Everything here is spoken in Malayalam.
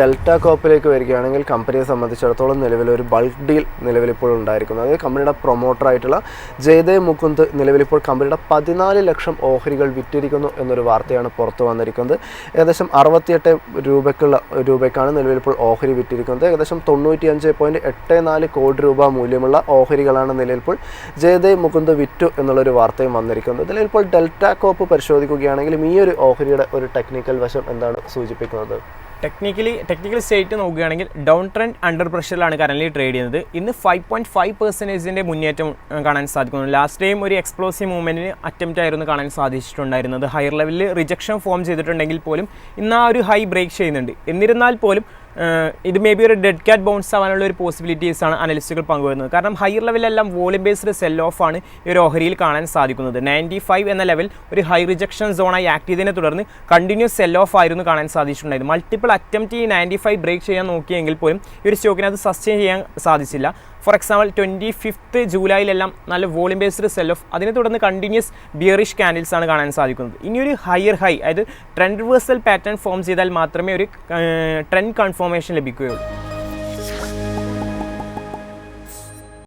ഡെൽറ്റ കോപ്പിലേക്ക് വരികയാണെങ്കിൽ കമ്പനിയെ സംബന്ധിച്ചിടത്തോളം നിലവിൽ ഒരു ബൾക്ക് ഡീൽ നിലവിലിപ്പോൾ ഉണ്ടായിരിക്കുന്നത്. അതായത് കമ്പനിയുടെ പ്രൊമോട്ടറായിട്ടുള്ള ജയദേവ് മുകുന്ദ് നിലവിലിപ്പോൾ കമ്പനിയുടെ പതിനാല് ലക്ഷം ഓഹരികൾ വിറ്റിരിക്കുന്നു എന്നൊരു വാർത്തയാണ് പുറത്തു വന്നിരിക്കുന്നത്. ഏകദേശം അറുപത്തിയെട്ട് രൂപയ്ക്കുള്ള രൂപയ്ക്കാണ് നിലവിലിപ്പോൾ ഓഹരി വിറ്റിരിക്കുന്നത്. ഏകദേശം തൊണ്ണൂറ്റി അഞ്ച് പോയിന്റ് എട്ട് നാല് കോടി രൂപ മൂല്യമുള്ള ഓഹരികളാണ് നിലവിലിപ്പോൾ ജയദേവ് മുകുന്ദ് വിറ്റു എന്നുള്ളൊരു വാർത്തയും വന്നിരിക്കുന്നത്. നിലവിലിപ്പോൾ ഡെൽറ്റ കോപ്പ് പരിശോധിക്കുകയാണെങ്കിലും ഈ ഒരു ഓഹരിയുടെ ഒരു ടെക്നിക്കൽ വശം എന്താണ് സൂചിപ്പിക്കുന്നത്? ടെക്നിക്കലി ടെക്നിക്കൽ സ്റ്റേറ്റ് നോക്കുകയാണെങ്കിൽ ഡൗൺ ട്രെൻഡ് അണ്ടർ പ്രഷറിലാണ് കറന്റ് ട്രേഡ് ചെയ്യുന്നത്. ഇന്ന് ഫൈവ് പോയിന്റ് ഫൈവ് പെർസെന്റേജിന്റെ മുന്നേറ്റം കാണാൻ സാധിക്കുന്നു. ലാസ്റ്റ് ടൈം ഒരു എക്സ്പ്ലോസീവ് മൂവ്മെന്റിന് അറ്റംപ്റ്റ് ആയിരുന്നു കാണാൻ സാധിച്ചിട്ടുണ്ടായിരുന്നത്. ഹയർ ലെവലിൽ റിജക്ഷൻ ഫോം ചെയ്തിട്ടുണ്ടെങ്കിൽ പോലും ഇന്ന് ആ ഒരു ഹൈ ബ്രേക്ക് ചെയ്യുന്നുണ്ട്. എന്നിരുന്നാൽ പോലും ഇത് മേ ബി ഒരു ഡെഡ് കാറ്റ് ബൗൺസ് ആവാനുള്ള ഒരു പോസിബിലിറ്റീസ് ആണ് അനലിസ്റ്റുകൾ പങ്കുവരുന്നത്. കാരണം ഹയർ ലെവലെല്ലാം വോളിയം ബേസ്ഡ് സെൽ ഓഫ് ആണ് ഈ ഒരു ഓഹരിയിൽ കാണാൻ സാധിക്കുന്നത്. നയന്റി ഫൈവ് എന്ന ലെവൽ ഒരു ഹൈ റിജക്ഷൻ സോണായി ആക്ട് ചെയ്തതിനെ തുടർന്ന് കണ്ടിന്യൂസ് സെൽ ഓഫ് ആയിരുന്നു കാണാൻ സാധിച്ചിട്ടുണ്ടായിരുന്നു മൾട്ടിപ്പിൾ അറ്റംപ്റ്റ് ഈ നയന്റി ഫൈവ് ബ്രേക്ക് ചെയ്യാൻ നോക്കിയെങ്കിൽ പോലും ഈ ഒരു സ്റ്റോക്കിനെ അത് സസ്റ്റെയിൻ ചെയ്യാൻ സാധിച്ചില്ല. ഫോർ എക്സാമ്പിൾ ട്വന്റി ഫിഫ്ത്ത് ജൂലൈയിലെല്ലാം നല്ല വോളിയം ബേസ്ഡ് സെൽ ഓഫ് അതിനെ തുടർന്ന് കണ്ടിന്യൂസ് ബിയറിഷ് കാൻഡിൽസ് ആണ് കാണാൻ സാധിക്കുന്നത്. ഇനി ഒരു ഹയർ ഹൈ അതായത് ട്രെൻഡ് റിവേഴ്സൽ പാറ്റേൺ ഫോം ചെയ്താൽ മാത്രമേ ഒരു ട്രെൻഡ് കൺഫോർമേഷൻ ലഭിക്കുകയുള്ളൂ.